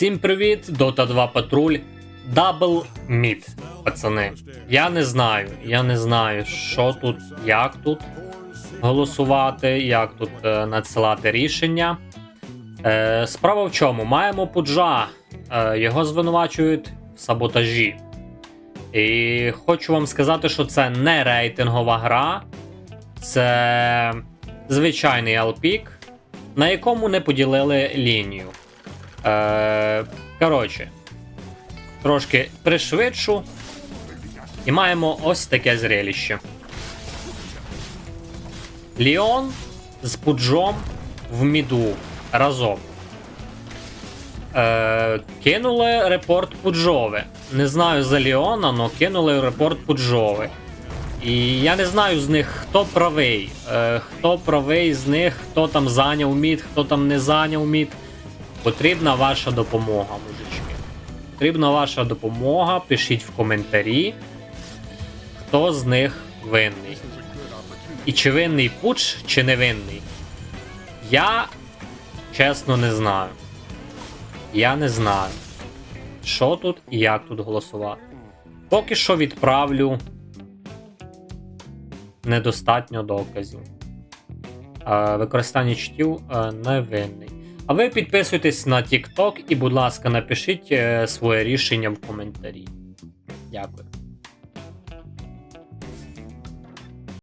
Всім привіт, Dota 2 патруль. Дабл мід, пацани. Я не знаю, я не знаю, що тут, як тут голосувати, як тут е, надсилати рішення. Е, справа в чому? Маємо пуджа, е, його звинувачують в саботажі. І хочу вам сказати, що це не рейтингова гра, це звичайний алпік, на якому не поділили лінію. Е, коротше, трошки пришвидшу. І маємо ось таке зрелище. Ліон з Пуджом в міду разом. Е, кинули репорт Пуджове. Не знаю за Ліона, але кинули репорт Пуджове. І я не знаю з них, хто правий. Е, хто правий з них, хто там зайняв мід, хто там не зайняв мід. Потрібна ваша допомога, мужички. Потрібна ваша допомога. Пишіть в коментарі, хто з них винний. І чи винний пуч, чи не винний. Я чесно не знаю. Я не знаю, що тут і як тут голосувати. Поки що відправлю недостатньо доказів. Е, Використання чтів е, невинний. А ви підписуйтесь на TikTok і, будь ласка, напишіть е, своє рішення в коментарі. Дякую.